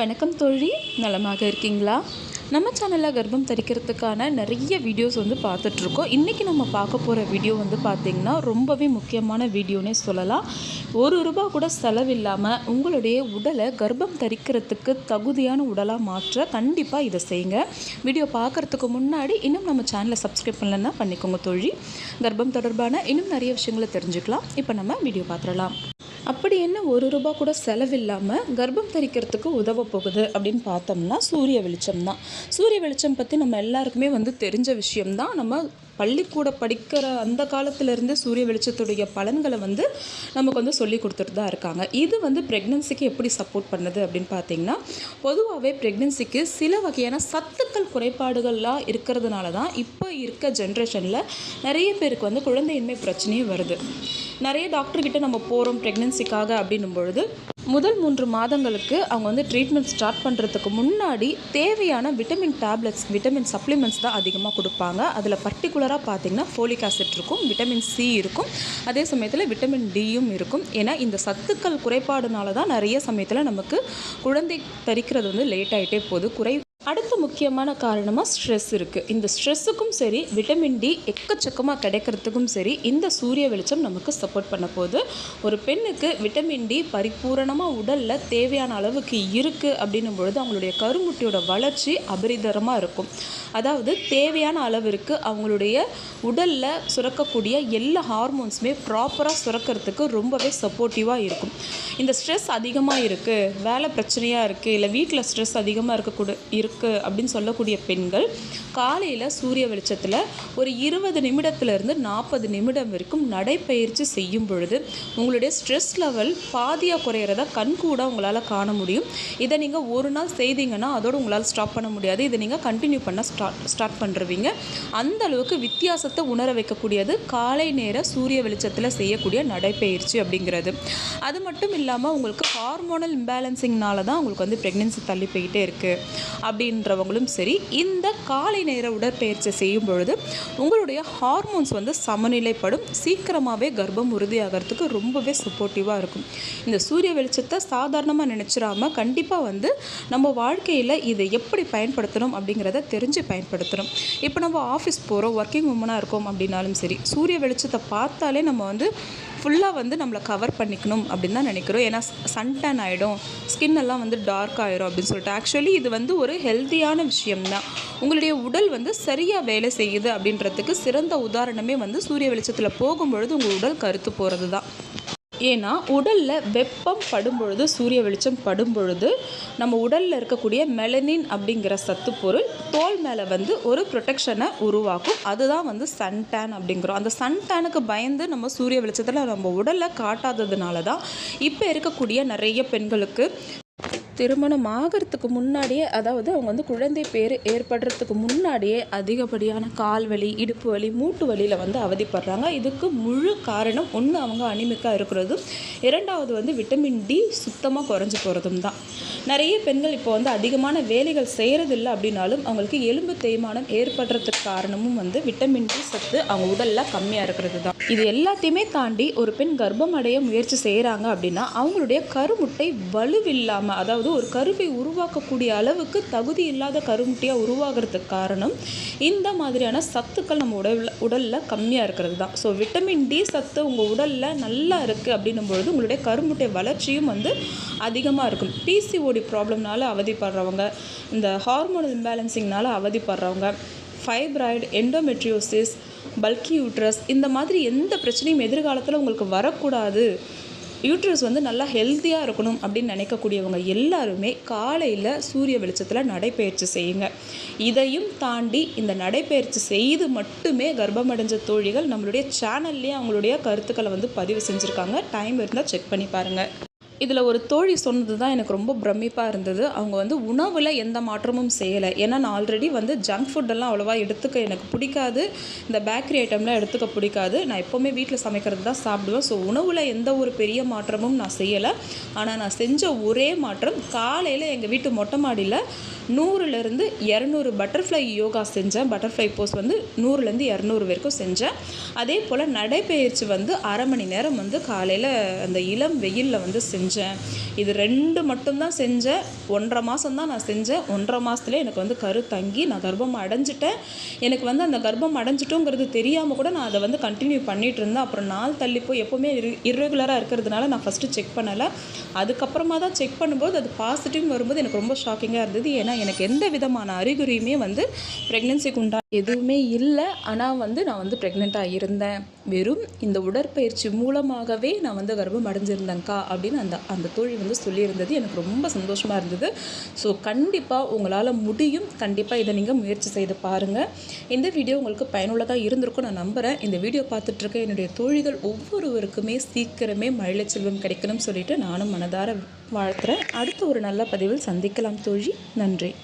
வணக்கம் தோழி. நலமாக இருக்கீங்களா? நம்ம சேனலில் கர்ப்பம் தரிக்கிறதுக்கான நிறைய வீடியோஸ் வந்து பார்த்துட்ருக்கோம். இன்றைக்கி நம்ம பார்க்க போகிற வீடியோ வந்து பார்த்திங்கன்னா ரொம்பவே முக்கியமான வீடியோனே சொல்லலாம். ஒரு ரூபா கூட செலவில்லாமல் உங்களுடைய உடலை கர்ப்பம் தரிக்கிறதுக்கு தகுதியான உடலாக மாற்ற கண்டிப்பாக இதை செய்யுங்க. வீடியோ பார்க்குறதுக்கு முன்னாடி இன்னும் நம்ம சேனலை சப்ஸ்கிரைப் பண்ணலன்னா பண்ணிக்கோங்க தோழி. கர்ப்பம் தொடர்பான இன்னும் நிறைய விஷயங்களை தெரிஞ்சுக்கலாம். இப்போ நம்ம வீடியோ பார்த்துடலாம். அப்படி என்ன ஒரு ரூபா கூட செலவில்லாமல் கர்ப்பம் தரிக்கிறதுக்கு உதவ போகுது அப்படின்னு பார்த்தோம்னா சூரிய வெளிச்சம் தான். சூரிய வெளிச்சம் பற்றி நம்ம எல்லாருக்குமே வந்து தெரிஞ்ச விஷயம்தான் நம்ம பள்ளிக்கூட படிக்கிற அந்த காலத்திலேருந்து சூரிய வெளிச்சத்துடைய பலன்களை வந்து நமக்கு வந்து சொல்லி கொடுத்துட்டு தான் இருக்காங்க. இது வந்து ப்ரெக்னன்சிக்கு எப்படி சப்போர்ட் பண்ணுது அப்படின்னு பார்த்தீங்கன்னா பொதுவாகவே ப்ரெக்னன்சிக்கு சில வகையான சத்துக்கள் குறைபாடுகள்லாம் இருக்கிறதுனால தான் இப்போ இருக்க ஜென்ரேஷனில் நிறைய பேருக்கு வந்து குழந்தையின்மை பிரச்சனையும் வருது. நிறைய டாக்டர்கிட்ட நம்ம போகிறோம் ப்ரெக்னென்சிக்காக அப்படின்னும் பொழுது முதல் மூன்று மாதங்களுக்கு அவங்க வந்து ட்ரீட்மெண்ட் ஸ்டார்ட் பண்ணுறதுக்கு முன்னாடி தேவையான விட்டமின் டேப்லெட்ஸ் விட்டமின் சப்ளிமெண்ட்ஸ் தான் அதிகமாக கொடுப்பாங்க. அதில் பர்டிகுலராக பார்த்தீங்கன்னா ஃபோலிக் ஆசிட் இருக்கும் விட்டமின் சி இருக்கும். அதே சமயத்தில் விட்டமின் டியும் இருக்கும். ஏன்னா இந்த சத்துக்கள் குறைபாடுனால தான் நிறைய சமயத்தில் நமக்கு குழந்தை தரிக்கிறது வந்து லேட் ஆகிட்டே போகுது. குறை அடுத்த முக்கியமான காரணமாக ஸ்ட்ரெஸ் இருக்குது இந்த ஸ்ட்ரெஸ்ஸுக்கும் சரி விட்டமின் டி எக்கச்சக்கமாக கிடைக்கிறதுக்கும் சரி இந்த சூரிய வெளிச்சம் நமக்கு சப்போர்ட் பண்ண போகுது. ஒரு பெண்ணுக்கு விட்டமின் டி பரிபூரணமாக உடலில் தேவையான அளவுக்கு இருக்குது அப்படின்னும் பொழுது அவங்களுடைய கருமுட்டியோட வளர்ச்சி அபரிதரமாக இருக்கும். அதாவது தேவையான அளவிற்கு அவங்களுடைய உடலில் சுரக்கக்கூடிய எல்லா ஹார்மோன்ஸுமே ப்ராப்பராக சுரக்கிறதுக்கு ரொம்பவே சப்போர்ட்டிவாக இருக்கும். இந்த ஸ்ட்ரெஸ் அதிகமாக இருக்குது வேலை பிரச்சனையாக இருக்குது இல்லை வீட்டில் ஸ்ட்ரெஸ் அதிகமாக இருக்கக்கூட இருக்கு அப்படின்னு சொல்லக்கூடிய பெண்கள் காலையில் சூரிய வெளிச்சத்தில் ஒரு இருபது நிமிடத்துலேருந்து நாற்பது நிமிடம் வரைக்கும் நடைப்பயிற்சி செய்யும் பொழுது உங்களுடைய ஸ்ட்ரெஸ் லெவல் பாதியாக குறையிறத கண்கூட உங்களால் காண முடியும். இதை நீங்கள் ஒரு நாள் செய்தீங்கன்னா அதோடு உங்களால் ஸ்டாப் பண்ண முடியாது. இதை நீங்கள் கண்டினியூ பண்ண ஸ்டார்ட் ஸ்டார்ட் பண்ணுறவீங்க அந்த அளவுக்கு வித்தியாசத்தை உணர வைக்கக்கூடியது காலை நேர சூரிய வெளிச்சத்தில் செய்யக்கூடிய நடைப்பயிற்சி அப்படிங்கிறது. அது மட்டும் இல்லாமல் உங்களுக்கு ஹார்மோனல் இம்பேலன்சிங்னால தான் உங்களுக்கு வந்து ப்ரெக்னென்சி தள்ளி போயிட்டே இருக்குது அப்படின்றவங்களும் சரி இந்த காலை நேர உடற்பயிற்சி செய்யும் பொழுது உங்களுடைய ஹார்மோன்ஸ் வந்து சமநிலைப்படும். சீக்கிரமாகவே கர்ப்பம் உறுதியாகிறதுக்கு ரொம்பவே சப்போர்ட்டிவாக இருக்கும். இந்த சூரிய வெளிச்சத்தை சாதாரணமாக நினச்சிடாம கண்டிப்பாக வந்து நம்ம வாழ்க்கையில் இதை எப்படி பயன்படுத்தணும் அப்படிங்கிறத தெரிஞ்சு பயன்படுத்தணும். இப்போ நம்ம ஆஃபீஸ் போகிறோம் ஒர்க்கிங் உமனாக இருக்கோம் அப்படின்னாலும் சரி சூரிய வெளிச்சத்தை பார்த்தாலே நம்ம வந்து ஃபுல்லாக வந்து நம்மளை கவர் பண்ணிக்கணும் அப்படின்னு தான் நினைக்கிறோம். ஏன்னா சன் டேன் ஆகிடும் ஸ்கின் எல்லாம் வந்து டார்க் ஆகிடும் அப்படின்னு சொல்லிட்டு. ஆக்சுவலி இது வந்து ஒரு ஹெல்த்தியான விஷயம்தான் உங்களுடைய உடல் வந்து சரியாக வேலை செய்யுது அப்படின்றதுக்கு சிறந்த உதாரணமே வந்து சூரிய வெளிச்சத்தில் போகும்பொழுது உங்கள் உடல் கருத்து போகிறது தான் ஏன்னா உடலில் வெப்பம் படும் பொழுது சூரிய வெளிச்சம் படும் பொழுது நம்ம உடலில் இருக்கக்கூடிய மெலனின் அப்படிங்கிற சத்து பொருள் தோல் மேலே வந்து ஒரு ப்ரொடெக்ஷனை உருவாக்கும். அதுதான் வந்து சன் டேன் அப்படிங்கிறோம். அந்த சன் டேனுக்கு பயந்து நம்ம சூரிய வெளிச்சத்தில் நம்ம உடலில் காட்டாததுனால தான் இப்போ இருக்கக்கூடிய நிறைய பெண்களுக்கு திருமணம் ஆகிறதுக்கு முன்னாடியே அதாவது அவங்க வந்து குழந்தை பேர் ஏற்படுறதுக்கு முன்னாடியே அதிகப்படியான கால் வலி இடுப்பு வலி மூட்டு வலியில் வந்து அவதிப்படுறாங்க. இதுக்கு முழு காரணம் ஒன்று அவங்க அனிமிக்காக இருக்கிறதும் இரண்டாவது வந்து விட்டமின் டி சுத்தமாக குறைஞ்சி போகிறதும் தான். நிறைய பெண்கள் இப்போ வந்து அதிகமான வேலைகள் செய்கிறதில்ல அப்படின்னாலும் அவங்களுக்கு எலும்பு தேய்மானம் ஏற்படுறதுக்கு காரணமும் வந்து விட்டமின் டி சத்து அவங்க உடலில் கம்மியாக இருக்கிறது தான் இது எல்லாத்தையுமே தாண்டி ஒரு பெண் கர்ப்பம் அடைய முயற்சி செய்கிறாங்க அப்படின்னா அவங்களுடைய கருமுட்டை வலுவில்லாமல் அதாவது ஒரு கருவை உருவாக்கக்கூடிய அளவுக்கு தகுதி இல்லாத கருமுட்டையாக உருவாகிறதுக்கு காரணம் இந்த மாதிரியான சத்துக்கள் நம்ம உடலில் உடலில் கம்மியாக இருக்கிறது தான் ஸோ விட்டமின் டி சத்து உங்கள் உடலில் நல்லா இருக்குது அப்படின்னும் பொழுது உங்களுடைய கருமுட்டை வளர்ச்சியும் வந்து அதிகமாக இருக்கும். பிசிஓடி ப்ராப்ளம்னால அவதிப்படுறவங்க இந்த ஹார்மோனல் இம்பேலன்சிங்னால அவதிப்படுறவங்க ஃபைப்ராய்டு எண்டோமெட்ரியோசிஸ் பல்கி யூட்ரஸ் இந்த மாதிரி எந்த பிரச்சனையும் எதிர்காலத்தில் உங்களுக்கு வரக்கூடாது. யூட்ரஸ் வந்து நல்லா ஹெல்த்தியாக இருக்கணும் அப்படின்னு நினைக்கக்கூடியவங்க எல்லாருமே காலையில் சூரிய வெளிச்சத்தில் நடைப்பயிற்சி செய்யுங்க. இதையும் தாண்டி இந்த நடைப்பயிற்சி செய்து மட்டுமே கர்ப்பமடைஞ்ச தோழிகள் நம்மளுடைய சேனல்லேயே அவங்களுடைய கருத்துக்களை வந்து பதிவு செஞ்சுருக்காங்க. டைம் இருந்தால் செக் பண்ணி பாருங்கள் இதில் ஒரு தோழி சொன்னது தான் எனக்கு ரொம்ப பிரமிப்பாக இருந்தது. அவங்க வந்து உணவில் எந்த மாற்றமும் செய்யலை. ஏன்னா நான் ஆல்ரெடி வந்து ஜங்க் ஃபுட்டெல்லாம் அவ்வளோவா எடுத்துக்க எனக்கு பிடிக்காது. இந்த பேக்கரி ஐட்டம்லாம் எடுத்துக்க பிடிக்காது. நான் எப்போவுமே வீட்டில் சமைக்கிறது தான் சாப்பிடுவேன். ஸோ உணவில் எந்த ஒரு பெரிய மாற்றமும் நான் செய்யலை. ஆனால் நான் செஞ்ச ஒரே மாற்றம் காலையில் எங்கள் வீட்டு மொட்டை மாடியில் நூறுலேருந்து இரநூறு பட்டர்ஃப்ளை யோகா செஞ்சேன். பட்டர்ஃப்ளை போஸ் வந்து நூறுலேருந்து இரநூறு வரைக்கும் செஞ்சேன். அதே போல் நடைப்பயிற்சி வந்து அரை மணி நேரம் வந்து காலையில் அந்த இளம் வெயிலில் வந்து செஞ்சேன். இது ரெண்டு மட்டும்தான் செஞ்சேன். ஒன்றரை மாதம் தான் நான் செஞ்சேன். ஒன்றரை மாதத்துல எனக்கு வந்து கரு தங்கி நான் கர்ப்பம் அடைஞ்சிட்டேன். எனக்கு வந்து அந்த கர்ப்பம் அடைஞ்சிட்டோங்கிறது தெரியாமல் கூட நான் அதை வந்து கண்டினியூ பண்ணிகிட்டு இருந்தேன். அப்புறம் நாள் தள்ளி போய் எப்போவுமே இரு இர்ரெகுலராக இருக்கிறதுனால நான் ஃபஸ்ட்டு செக் பண்ணலை. அதுக்கப்புறமா தான் செக் பண்ணும்போது அது பாசிட்டிவ் வரும்போது எனக்கு ரொம்ப ஷாக்கிங்காக இருந்தது. ஏன்னா எனக்கு எந்த விதமான அறிகுறியுமே வந்து ப்ரெக்னென்சிக்கு உண்டா எதுவுமே இல்லை. ஆனால் வந்து நான் வந்து ப்ரெக்னெண்ட்டாக இருந்தேன். வெறும் இந்த உடற்பயிற்சி மூலமாகவே நான் வந்து கர்ப்பம் அடைஞ்சிருந்தேங்க்கா அப்படின்னு அந்த அந்த தோழி வந்து சொல்லியிருந்தது. எனக்கு ரொம்ப சந்தோஷமாக இருந்தது. ஸோ கண்டிப்பாக உங்களால் முடியும். கண்டிப்பாக இதை நீங்கள் முயற்சி செய்து பாருங்கள் இந்த வீடியோ உங்களுக்கு பயனுள்ளதாக இருந்திருக்கும் நான் நம்புகிறேன் இந்த வீடியோ பார்த்துட்ருக்க என்னுடைய தோழிகள் ஒவ்வொருவருக்குமே சீக்கிரமே மழலை செல்வம் கிடைக்கணும்னு சொல்லிட்டு நானும் மனதார வாழ்த்துறேன். அடுத்த ஒரு நல்ல பதிவில் சந்திக்கலாம் தோழி. நன்றி.